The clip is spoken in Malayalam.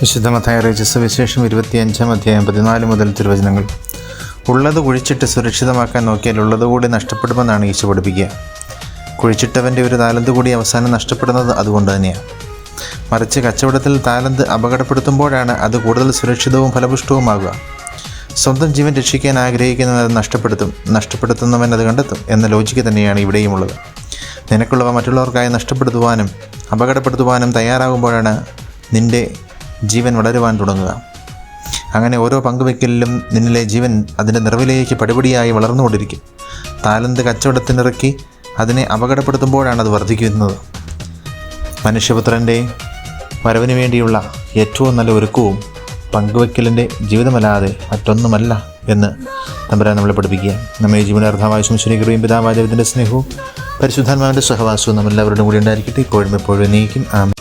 വിശുദ്ധ മത്തായ രചിച്ച വിശേഷം ഇരുപത്തിയഞ്ചാം അധ്യായം പതിനാല് മുതൽ തിരുവചനങ്ങൾ. ഉള്ളത് കുഴിച്ചിട്ട് സുരക്ഷിതമാക്കാൻ നോക്കിയാൽ ഉള്ളതുകൂടി നഷ്ടപ്പെടുമെന്നാണ് ഈശോ പഠിപ്പിക്കുക. കുഴിച്ചിട്ടവന്റെ ഒരു താലന്ത് കൂടി അവസാനം നഷ്ടപ്പെടുന്നത് അതുകൊണ്ട് തന്നെയാണ് മറിച്ച് കച്ചവടത്തിൽ താലന്ത് അപകടപ്പെടുത്തുമ്പോഴാണ് അത് കൂടുതൽ സുരക്ഷിതവും ഫലപുഷ്ടവുമാകുക. സ്വന്തം ജീവൻ രക്ഷിക്കാൻ ആഗ്രഹിക്കുന്നവൻ അത് നഷ്ടപ്പെടുത്തും നഷ്ടപ്പെടുത്തുന്നവൻ അത് കണ്ടെത്തും എന്ന ലോജിക്ക് തന്നെയാണ് ഇവിടെയുമുള്ളത് നിനക്കുള്ളവ മറ്റുള്ളവർക്കായി നഷ്ടപ്പെടുത്തുവാനും അപകടപ്പെടുത്തുവാനും തയ്യാറാകുമ്പോഴാണ് നിന്റെ ജീവൻ വളരുവാൻ തുടങ്ങുക. അങ്ങനെ ഓരോ പങ്കുവെക്കലിലും നിന്നിലെ ജീവൻ അതിന്റെ നിറവിലേക്ക് പടിപടിയായി വളർന്നുകൊണ്ടിരിക്കും. താലന്ത് കച്ചവടത്തിനിറക്കി അതിനെ അപകടപ്പെടുത്തുമ്പോഴാണ് അത് വർദ്ധിക്കുന്നത്. മനുഷ്യപുത്രന്റെ വരവിന് വേണ്ടിയുള്ള ഏറ്റവും നല്ല ഒരുക്കവും പങ്കുവെക്കലിന്റെ ജീവിതമല്ലാതെ മറ്റൊന്നുമല്ല എന്ന് തമ്പുരാൻ നമ്മളെ പഠിപ്പിക്കുക. നമ്മെ ജീവനാർത്ഥമായ ശംശനികൃയും പിതാവാദേവത്തിന്റെ സ്നേഹവും പരിശുദ്ധാത്മാവിന്റെ സഹവാസവും നമ്മളെല്ലാവരുടെയും കൂടി ഉണ്ടായിരിക്കട്ടെ. ഇപ്പോഴും എപ്പോഴും നീക്കും ആമേൻ.